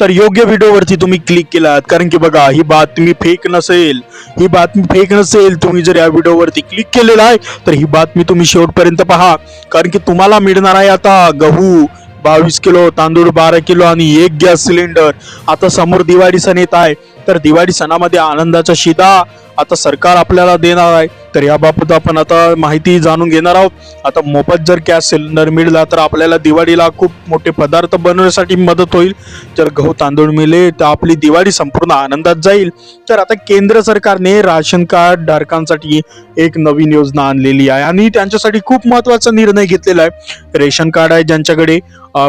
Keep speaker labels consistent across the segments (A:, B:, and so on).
A: तर योग्य व्हिडिओवरती तुम्ही क्लिक केलात. कारण की बघा ही बातमी फेक नसेल. ही बातमी फेक नसेल तुम्ही जर या व्हिडिओवरती क्लिक केलेला आहे तर ही बातमी तुम्ही शेवटपर्यंत पहा. कारण की तुम्हाला मिळणार आहे आता गहू बावीस किलो तांदूळ बारा किलो आणि एक गॅस सिलेंडर. आता समोर दिवाळी सण येत आहे. तर दिवाळी सणामध्ये आनंदाचा शिदा आता सरकार आपल्याला देणार आहे तर याबाबत आपण आता माहिती जाणून घेणार आहोत. आता मोफत जर गॅस सिलेंडर मिळला तर आपल्याला दिवाळीला खूप मोठे पदार्थ बनवण्यासाठी मदत होईल. जर गहू तांदूळ मिळले तर आपली दिवाळी संपूर्ण आनंदात जाईल. तर आता केंद्र सरकारने राशन कार्ड धारकांसाठी एक नवीन योजना आणलेली आहे आणि त्यांच्यासाठी खूप महत्त्वाचा निर्णय घेतलेला आहे. रेशन कार्ड आहे ज्यांच्याकडे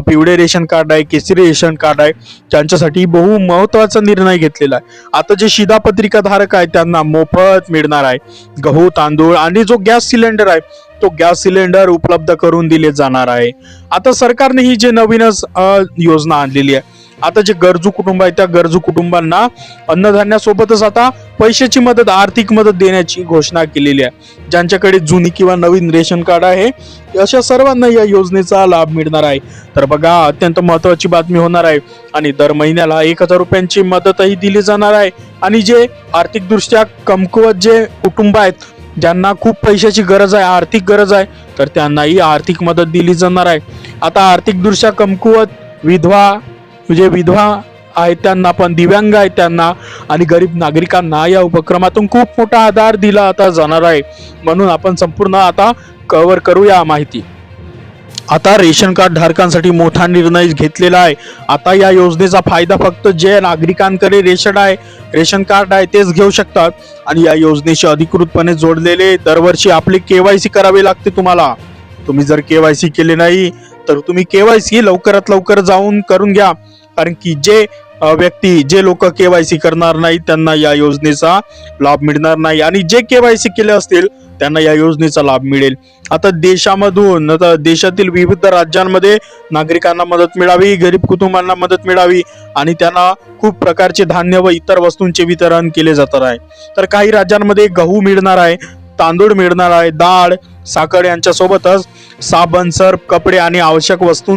A: पिवळे रेशन कार्ड आहे केसरी रेशन कार्ड आहे त्यांच्यासाठी बहु महत्त्वाचा निर्णय घेतलेला आहे. आता जे शिधापत्रिका धारक आहे त्यांना मोफत मिळणार आहे. गहू तांदूळ आणि जो गॅस सिलेंडर आहे तो गॅस सिलेंडर उपलब्ध करून दिले जाणार आहे. आता सरकारने ही जे नवीनच योजना आणलेली आहे आता जे गरजू कुटुंब आहे त्या गरजू कुटुंबांना अन्नधान्यासोबतच आता पैशाची मदत आर्थिक मदत देण्याची घोषणा केलेली आहे. ज्यांच्याकडे जुनी किंवा नवीन रेशन कार्ड आहे अशा सर्वांना या योजनेचा लाभ मिळणार आहे. तर बघा अत्यंत महत्वाची बातमी होणार आहे. आणि दर महिन्याला एक हजार रुपयांची मदतही दिली जाणार आहे. आणि जे आर्थिकदृष्ट्या कमकुवत जे कुटुंब आहेत ज्यांना खूप पैशाची गरज आहे आर्थिक गरज आहे तर त्यांनाही आर्थिक मदत दिली जाणार आहे. आता आर्थिकदृष्ट्या कमकुवत विधवा म्हणजे विधवा आहे त्यांना पण दिव्यांग आहे त्यांना आणि गरीब नागरिकांना या उपक्रमातून खूप मोठा आधार दिला आता जाणार आहे. म्हणून आपण संपूर्ण आता कव्हर करूया माहिती. आता रेशन कार्ड धारकांसाठी मोठा निर्णय घेतलेला आहे. आता या योजनेचा फायदा फक्त जे नागरिकांकडे रेशन आहे रेशन कार्ड आहे तेच घेऊ शकतात. आणि या योजनेशी अधिकृतपणे जोडलेले दरवर्षी आपले केवायसी करावे लागते तुम्हाला. तुम्ही जर केवायसी केले नाही तर तुम्ही केवायसी लवकरात लवकर जाऊन करून घ्या. कारण की जे व्यक्ती जे लोक केवायसी करणार नाही त्यांना या योजनेचा लाभ मिळणार नाही. आणि जे केवायसी केले असतील त्यांना या योजनेचा लाभ मिळेल. आता देशामधून आता देशातील विविध राज्यांमध्ये नागरिकांना मदत मिळावी गरीब कुटुंबांना मदत मिळावी आणि त्यांना खूप प्रकारचे धान्य व इतर वस्तूंचे वितरण केले जाणार आहे. तर काही राज्यांमध्ये गहू मिळणार आहे तांदूळ मिळणार आहे डाळ साखर यांच्यासोबतच साबण सर्फ कपडे आणि आवश्यक वस्तू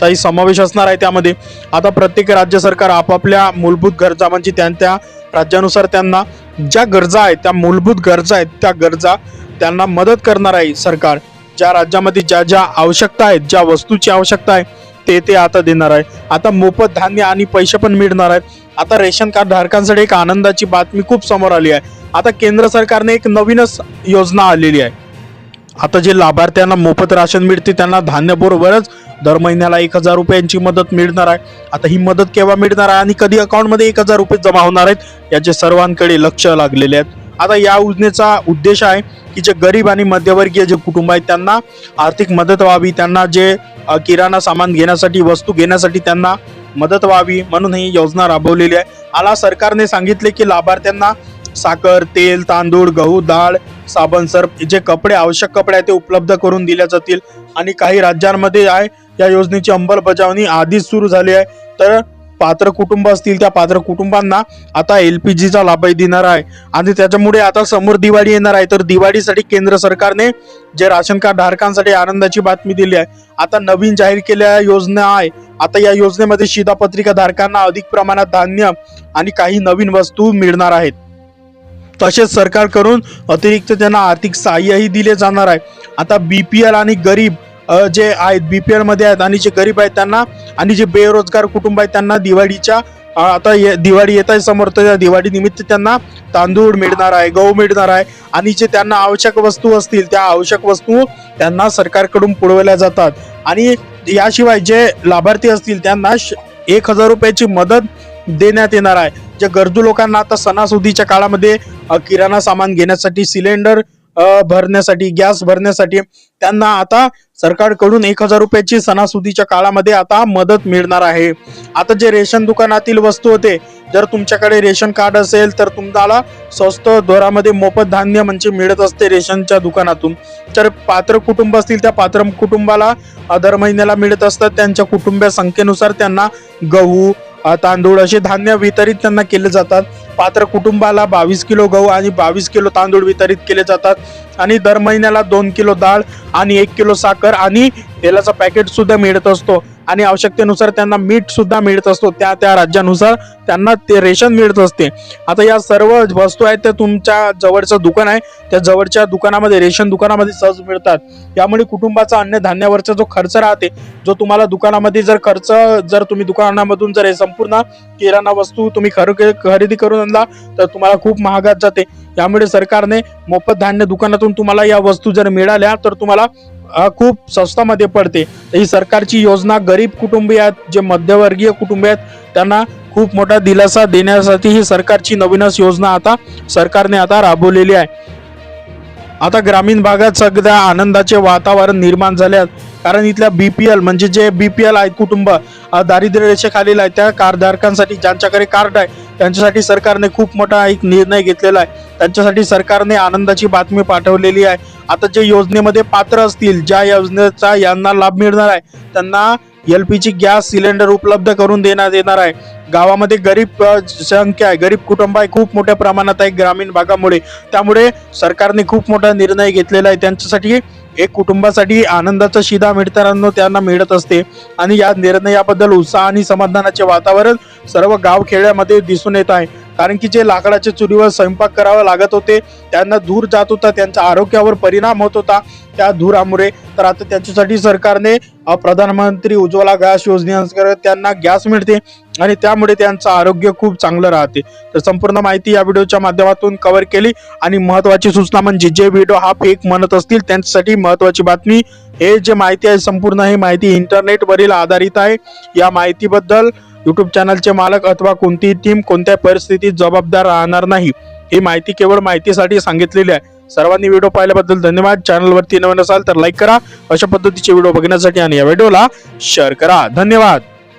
A: चाही समावेश असणार आहे त्यामध्ये. आता प्रत्येक राज्य सरकार आपापल्या मूलभूत गरजा म्हणजे त्यांच्या त्या राज्यानुसार त्यांना ज्या गरजा आहेत त्या मूलभूत गरजा आहेत त्या गरजा त्यांना मदत करणार आहे सरकार. ज्या राज्यामध्ये ज्या ज्या आवश्यकता आहेत ज्या वस्तूची आवश्यकता आहे ते ते आता देणार आहे. आता मोफत धान्य आणि पैसे पण मिळणार आहेत. आता रेशन कार्ड धारकांसाठी एक आनंदाची बातमी खूप समोर आली आहे. आता केंद्र सरकारने एक नवीनच योजना आलेली आहे. आता जे लाभार्थ्यांना मोफत राशन मिळते त्यांना धान्याबरोबरच दर महिन्याला एक हजार रुपयांची मदत मिळणार आहे. आता ही मदत केव्हा मिळणार आहे आणि कधी अकाउंटमध्ये एक हजार रुपये जमा होणार आहेत याचे सर्वांकडे लक्ष लागलेले आहेत. आता या योजनेचा उद्देश आहे की जे गरीब आणि मध्यवर्गीय जे कुटुंब आहेत त्यांना आर्थिक मदत व्हावी त्यांना जे किराणा सामान घेण्यासाठी वस्तू घेण्यासाठी त्यांना मदत व्हावी म्हणून ही योजना राबवलेली आहे. आला सरकारने सांगितले की लाभार्थ्यांना साखर तेल तांदूळ गहू डाळ साबण सर्फ जे कपडे आवश्यक कपडे आहेत ते उपलब्ध करून दिल्या जातील. आणि काही राज्यांमध्ये आहे या योजनेची अंमलबजावणी आधीच सुरू झाली आहे. तर पात्र कुटुंब असतील त्या पात्र कुटुंबांना आता एल पी जीचा लाभही देणार आहे. आणि त्याच्यामुळे आता समोर दिवाळी येणार आहे. तर दिवाळीसाठी केंद्र सरकारने जे राशन कार्ड धारकांसाठी आनंदाची बातमी दिली आहे. आता नवीन जाहीर केलेल्या योजना आहे. आता या योजनेमध्ये शिधापत्रिका धारकांना अधिक प्रमाणात धान्य आणि काही नवीन वस्तू मिळणार आहेत. तसेच सरकारकडून अतिरिक्त त्यांना आर्थिक सहाय्यही दिले जाणार आहे. आता बी पी एल आणि गरीब जे आहेत बी पी एलमध्ये आहेत आणि जे गरीब आहेत त्यांना आणि जे बेरोजगार कुटुंब आहेत त्यांना दिवाळीच्या आता ये- दिवाळी येत आहे समोर तर त्या दिवाळी निमित्त त्यांना तांदूळ मिळणार आहे गहू मिळणार आहे आणि जे त्यांना आवश्यक वस्तू असतील त्या आवश्यक वस्तू त्यांना सरकारकडून पुरवल्या जातात. आणि याशिवाय जे लाभार्थी असतील त्यांना श- एक हजार रुपयाची मदत देण्यात येणार आहे. ज्या गरजू लोकांना आता सणासुदीच्या काळामध्ये किराणा सामान घेण्यासाठी सिलेंडर भरण्यासाठी गॅस भरण्यासाठी त्यांना आता सरकारकडून एक हजार रुपयाची सणासुदीच्या काळामध्ये आता मदत मिळणार आहे. आता जे रेशन दुकानातील वस्तू होते जर तुमच्याकडे रेशन कार्ड असेल तर तुम्हाला स्वस्त दरामध्ये मोफत धान्य म्हणजे मिळत असते रेशनच्या दुकानातून. तर पात्र कुटुंब असतील त्या पात्र कुटुंबाला दर महिन्याला मिळत असतात. त्यांच्या कुटुंबीय संख्येनुसार त्यांना गहू तांदूळ असे धान्य वितरित त्यांना केले जातात. पात्र कुटुंबाला बावीस किलो गहू आणि बावीस किलो तांदूळ वितरित केले जातात. आणि दर महिन्याला दोन किलो डाळ आणि एक किलो साखर आणि तेलाचा पॅकेट सुद्धा मिळत असतो. आणि आवश्यकतेनुसार त्यांना मीठ सुद्धा मिळत असतो. त्या त्या राज्यानुसार त्यांना ते रेशन मिळत असते. आता या सर्व वस्तू आहेत त्या तुमच्या जवळचं दुकान आहे. त्या जवळच्या दुकानामध्ये रेशन दुकानामध्ये सहज मिळतात. यामुळे कुटुंबाचा अन्नधान्यावरचा जो खर्च राहते जो तुम्हाला दुकानामध्ये जर खर्च जर तुम्ही दुकानामधून जर हे संपूर्ण किराणा वस्तू तुम्ही खर खरेदी करून आणला तर तुम्हाला खूप महागात जाते. यामुळे सरकारने मोफत धान्य दुकानातून तुम्हाला या वस्तू जर मिळाल्या तर तुम्हाला खूप स्वस्तामध्ये पडते. ही सरकारची योजना गरीब कुटुंबीय आहेत जे मध्यवर्गीय कुटुंबीय आहेत त्यांना खूप मोठा दिलासा देण्यासाठी ही सरकारची नवीनच योजना आता सरकारने आता राबवलेली आहे. आता ग्रामीण भागात सगळ्या आनंदाचे वातावरण निर्माण झाले कारण इथल्या बी पी एल म्हणजे जे बी पी एल आहेत कुटुंब दारिद्र्य रेषेखालील आहे त्या कारधारकांसाठी ज्यांच्याकडे कार्ड आहे त्यांच्यासाठी सरकारने खूप मोठा एक निर्णय घेतलेला आहे. त्यांच्यासाठी सरकारने आनंदाची बातमी पाठवलेली आहे. आता जे योजनेमध्ये पात्र असतील ज्या योजनेचा यांना लाभ मिळणार आहे त्यांना L P G gas cylinder उपलब्ध करून देण्यात येणार आहे. गावामध्ये गरीब संख्या आहे. गरीब कुटुंब आहे. खूप मोठ्या प्रमाणात आहे ग्रामीण भागामुळे. त्यामुळे सरकारने खूप मोठा निर्णय घेतलेला आहे. त्यांच्यासाठी एक कुटुंबासाठी आनंदाचा शिधा मिळताना त्यांना मिळत असते. आणि या निर्णयाबद्दल उत्साह आणि समाधानाचे वातावरण सर्व गाव खेड्यामध्ये दिसून येत आहे. कारण की जे लाकडाच्या चुलीवर स्वयंपाक करावा लागत होते त्यांना धूर जात होता त्यांच्या आरोग्यावर परिणाम होत होता. त्या धुरामुळे तर आता त्यांच्यासाठी सरकारने प्रधानमंत्री उज्ज्वला गॅस योजनेअंतर्गत त्यांना गॅस मिळते. आणि त्यामुळे त्यांचं आरोग्य खूप चांगलं राहते. तर संपूर्ण माहिती या व्हिडिओच्या माध्यमातून कव्हर केली. आणि महत्वाची सूचना म्हणजे जे व्हिडिओ हा फेक म्हणत असतील त्यांच्यासाठी महत्वाची बातमी. हे जे माहिती आहे संपूर्ण ही माहिती इंटरनेटवरील आधारित आहे. या माहितीबद्दल युट्यूब चॅनलचे मालक अथवा कोणतीही टीम कोणत्या परिस्थितीत जबाबदार राहणार नाही. ही माहिती केवळ माहितीसाठी सांगितलेली आहे. सर्वांनी व्हिडिओ पाहिल्याबद्दल धन्यवाद. चॅनलवरती नवीन असाल तर लाईक करा. अशा पद्धतीचे व्हिडिओ बघण्यासाठी आणि या व्हिडिओला शेअर करा. धन्यवाद.